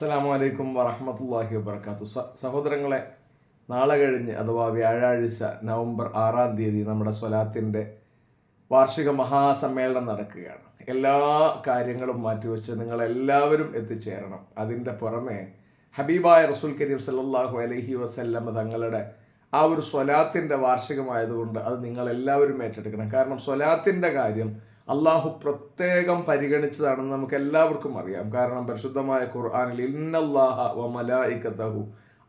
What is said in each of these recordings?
അസ്സാം അലൈക്കും വറഹമത്തല്ലാഹി വബർക്കാത്തു സഹോദരങ്ങളെ നാളെ കഴിഞ്ഞ് അഥവാ വ്യാഴാഴ്ച നവംബർ ആറാം തീയതി നമ്മുടെ സ്വലാത്തിന്റെ വാർഷിക മഹാസമ്മേളനം നടക്കുകയാണ്. എല്ലാ കാര്യങ്ങളും മാറ്റിവെച്ച് നിങ്ങളെല്ലാവരും എത്തിച്ചേരണം. അതിന്റെ പുറമെ ഹബീബായ റസൂൽ കരീം സല്ലല്ലാഹു അലൈഹി വസല്ലമ തങ്ങളുടെ ആ ഒരു സ്വലാത്തിന്റെ വാർഷികമായതുകൊണ്ട് അത് നിങ്ങളെല്ലാവരും ഏറ്റെടുക്കണം. കാരണം സ്വലാത്തിന്റെ കാര്യം അള്ളാഹു പ്രത്യേകം പരിഗണിച്ചതാണെന്ന് നമുക്ക് എല്ലാവർക്കും അറിയാം. കാരണം പരിശുദ്ധമായ ഖുർആാനിൽ ഇന്നല്ലാഹ വ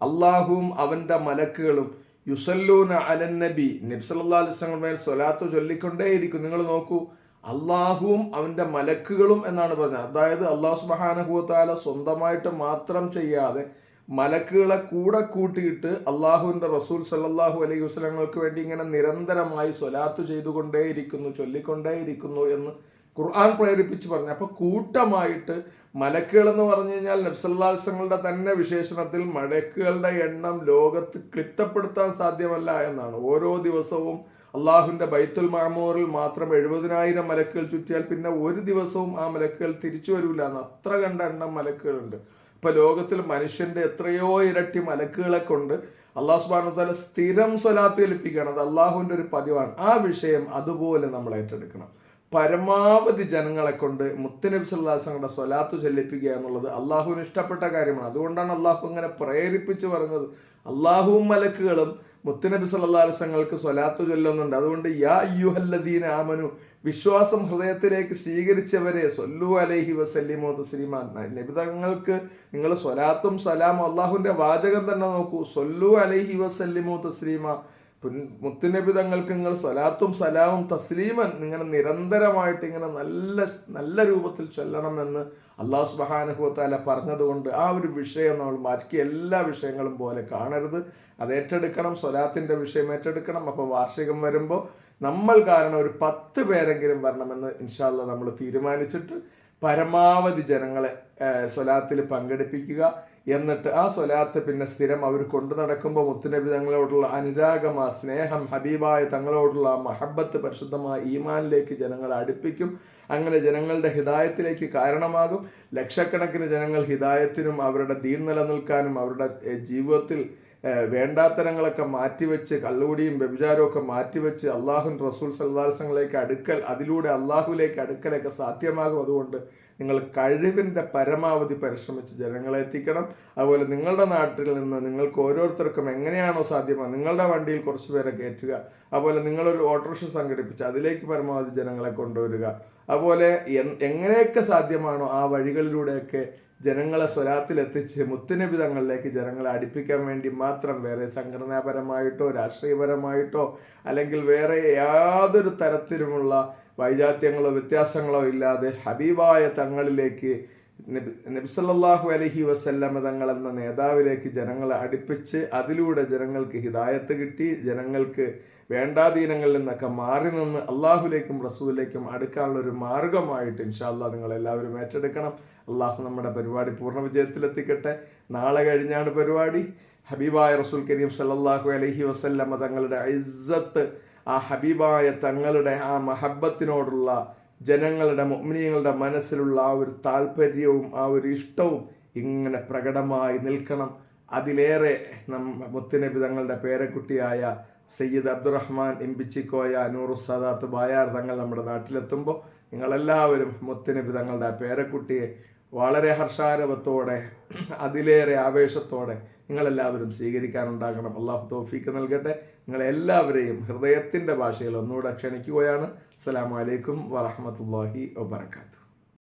അള്ളാഹുവും അവന്റെ മലക്കുകളും യുസല്ലൂന അലൻ നബി. നബ്സല്ലാ അലിസ്ലമേൽ സ്വലാത്ത് ചൊല്ലിക്കൊണ്ടേയിരിക്കും. നിങ്ങൾ നോക്കൂ. അള്ളാഹുവും അവന്റെ മലക്കുകളും എന്നാണ് പറഞ്ഞത്. അതായത് അള്ളാഹു സുബാനഹുത്താല സ്വന്തമായിട്ട് മാത്രം ചെയ്യാതെ മലക്കുകളെ കൂടെ കൂട്ടിയിട്ട് അള്ളാഹുവിന്റെ റസൂൽ സല്ലാഹു അലൈഹി വസ്ലങ്ങൾക്ക് വേണ്ടി ഇങ്ങനെ നിരന്തരമായി സ്വലാത്ത് ചെയ്തുകൊണ്ടേയിരിക്കുന്നു ചൊല്ലിക്കൊണ്ടേയിരിക്കുന്നു എന്ന് ഖുർആൻ പ്രേരിപ്പിച്ച് പറഞ്ഞു. അപ്പോൾ കൂട്ടമായിട്ട് മലക്കുകൾ എന്ന് പറഞ്ഞു കഴിഞ്ഞാൽ നബ്സല്ലാസങ്ങളുടെ തന്നെ വിശേഷണത്തിൽ മലക്കുകളുടെ എണ്ണം ലോകത്ത് ക്ലിപ്തപ്പെടുത്താൻ സാധ്യമല്ല എന്നാണ്. ഓരോ ദിവസവും അള്ളാഹുവിന്റെ ബൈത്തുൽ മാമൂറിൽ മാത്രം എഴുപതിനായിരം മലക്കുകൾ ചുറ്റിയാൽ പിന്നെ ഒരു ദിവസവും ആ മലക്കുകൾ തിരിച്ചു വരില്ല എന്ന് അത്ര കണ്ട എണ്ണം മലക്കുകളുണ്ട്. ഇപ്പൊ ലോകത്തിൽ മനുഷ്യന്റെ എത്രയോ ഇരട്ടി മലക്കുകളെ കൊണ്ട് അള്ളാഹു സുബാന സ്ഥിരം സ്വലാത്ത് ഏൽപ്പിക്കുകയാണ്. അത് അള്ളാഹുവിന്റെ ഒരു പതിവാണ്. ആ വിഷയം അതുപോലെ നമ്മൾ ഏറ്റെടുക്കണം. പരമാവധി ജനങ്ങളെ കൊണ്ട് മുത്തനബി സല്ലാസങ്ങളുടെ സ്വലാത്ത് ചൊല്ലിപ്പിക്കുക എന്നുള്ളത് അള്ളാഹുവിന് ഇഷ്ടപ്പെട്ട കാര്യമാണ്. അതുകൊണ്ടാണ് അള്ളാഹു ഇങ്ങനെ പ്രേരിപ്പിച്ച് പറഞ്ഞത്. അള്ളാഹുവും മലക്കുകളും മുത്തനബി സല്ലാസങ്ങൾക്ക് സ്വലാത്ത് ചൊല്ലുന്നുണ്ട്. അതുകൊണ്ട് യാ അയ്യുഹല്ലദീന ആമനു വിശ്വാസം ഹൃദയത്തിലേക്ക് സ്വീകരിച്ചവരെ സൊല്ലു അലൈഹി വസല്ലിമോ തസ്ലിമാൻ നബിതങ്ങൾക്ക് നിങ്ങൾ സ്വലാത്തും സലാമും അള്ളാഹുവിന്റെ വാചകം തന്നെ നോക്കൂ. സൊല്ലു അലൈഹി വസല്ലിമോ തസ്ലീമ. മുത്തുനബി തങ്ങൾക്ക് നിങ്ങൾ സലാത്തും സലാമും തസ്ലീമൻ ഇങ്ങനെ നിരന്തരമായിട്ട് ഇങ്ങനെ നല്ല നല്ല രൂപത്തിൽ ചൊല്ലണമെന്ന് അള്ളാഹു സുബാനുഭവത്താല പറഞ്ഞതുകൊണ്ട് ആ ഒരു വിഷയം നമ്മൾ മാറ്റി എല്ലാ വിഷയങ്ങളും പോലെ കാണരുത്. അത് ഏറ്റെടുക്കണം സ്വലാത്തിന്റെ വിഷയം ഏറ്റെടുക്കണം. അപ്പോൾ വാർഷികം വരുമ്പോൾ നമ്മൾ കാരണം ഒരു പത്ത് പേരെങ്കിലും വരണമെന്ന് ഇൻഷാല്ല നമ്മൾ തീരുമാനിച്ചിട്ട് പരമാവധി ജനങ്ങളെ സ്വലാത്തിൽ പങ്കെടുപ്പിക്കുക എന്നിട്ട് ആ സ്വലാത്ത് പിന്നെ സ്ഥിരം അവർ കൊണ്ടു നടക്കുമ്പോൾ മുത്തുനബി തങ്ങളോടുള്ള അനുരാഗം ആ സ്നേഹം ഹബീബായ തങ്ങളോടുള്ള ആ മഹബത്ത് പരിശുദ്ധമായ ഈമാനിലേക്ക് ജനങ്ങളെ അടുപ്പിക്കും. അങ്ങനെ ജനങ്ങളുടെ ഹിതായത്തിലേക്ക് കാരണമാകും. ലക്ഷക്കണക്കിന് ജനങ്ങൾ ഹിതായത്തിനും അവരുടെ ദീൻ നിലനിൽക്കാനും അവരുടെ ജീവിതത്തിൽ വേണ്ടാത്തരങ്ങളൊക്കെ മാറ്റിവെച്ച് കള്ളുകൂടിയും വ്യഭിചാരവും ഒക്കെ മാറ്റിവെച്ച് അള്ളാഹുൻ റസൂൽ സല്ലാസങ്ങളിലേക്ക് അടുക്കൽ അതിലൂടെ അള്ളാഹുലേക്ക് അടുക്കലൊക്കെ സാധ്യമാകും. അതുകൊണ്ട് നിങ്ങൾ കഴിവിന്റെ പരമാവധി പരിശ്രമിച്ച് ജനങ്ങളെ എത്തിക്കണം. അതുപോലെ നിങ്ങളുടെ നാട്ടിൽ നിന്ന് നിങ്ങൾക്ക് ഓരോരുത്തർക്കും എങ്ങനെയാണോ സാധ്യമാണ് നിങ്ങളുടെ വണ്ടിയിൽ കുറച്ച് പേരെ കയറ്റുക. അതുപോലെ നിങ്ങളൊരു ഓട്ടോറിക്ഷ സംഘടിപ്പിച്ച് അതിലേക്ക് പരമാവധി ജനങ്ങളെ കൊണ്ടുവരിക. അതുപോലെ എങ്ങനെയൊക്കെ സാധ്യമാണോ ആ വഴികളിലൂടെയൊക്കെ ജനങ്ങളെ സ്വരാത്തിലെത്തിച്ച് മുത്തുനബി തങ്ങളിലേക്ക് ജനങ്ങളെ അടുപ്പിക്കാൻ വേണ്ടി മാത്രം വേറെ സംഘടനാപരമായിട്ടോ രാഷ്ട്രീയപരമായിട്ടോ അല്ലെങ്കിൽ വേറെ യാതൊരു തരത്തിലുമുള്ള വൈജാത്യങ്ങളോ വ്യത്യാസങ്ങളോ ഇല്ലാതെ ഹബീബായ തങ്ങളിലേക്ക് നബിസല്ലാഹു അലഹി വസല്ലമ തങ്ങൾ എന്ന നേതാവിലേക്ക് ജനങ്ങളെ അടുപ്പിച്ച് അതിലൂടെ ജനങ്ങൾക്ക് ഹിദായത്ത് കിട്ടി ജനങ്ങൾക്ക് വേണ്ടാധീനങ്ങളിൽ നിന്നൊക്കെ മാറി നിന്ന് അള്ളാഹുലേക്കും റസൂലിലേക്കും അടുക്കാനുള്ള ഒരു മാർഗമായിട്ട് ഇൻഷാല്ലാ നിങ്ങൾ എല്ലാവരും ഏറ്റെടുക്കണം. അള്ളാഹു നമ്മുടെ പരിപാടി പൂർണ വിജയത്തിലെത്തിക്കട്ടെ. നാളെ കഴിഞ്ഞാണ് പരിപാടി. ഹബീബായ റസൂൽ കരീം സല്ലാഹു അലഹി വസല്ലമ തങ്ങളുടെ ഇസ്സത്ത് ആ ഹബീബായ തങ്ങളുടെ ആ മഹബത്തിനോടുള്ള ജനങ്ങളുടെ മുമ്മിനിയങ്ങളുടെ മനസ്സിലുള്ള ആ ഒരു താല്പര്യവും ആ ഒരു ഇഷ്ടവും ഇങ്ങനെ പ്രകടമായി നിൽക്കണം. അതിലേറെ നം മുത്തുനബി തങ്ങളുടെ പേരക്കുട്ടിയായ സയ്യിദ് അബ്ദുറഹ്മാൻ എംബിച്ചിക്കോയ നൂറു സദാത്ത് ബായാർ തങ്ങൾ നമ്മുടെ നാട്ടിലെത്തുമ്പോൾ നിങ്ങളെല്ലാവരും മുത്തുനബി തങ്ങളുടെ പേരക്കുട്ടിയെ വളരെ ഹർഷാരവത്തോടെ അതിലേറെ ആവേശത്തോടെ നിങ്ങളെല്ലാവരും സ്വീകരിക്കാനുണ്ടാകണം. അള്ളാഹു തോഫീക്ക് നൽകട്ടെ. നിങ്ങളെല്ലാവരെയും ഹൃദയത്തിന്റെ ഭാഷയിൽ ഒന്നുകൂടെ ക്ഷണിക്കുകയാണ്. അസ്സാം വലൈക്കും വറഹമത്തല്ലാഹി വാബർക്കാത്തു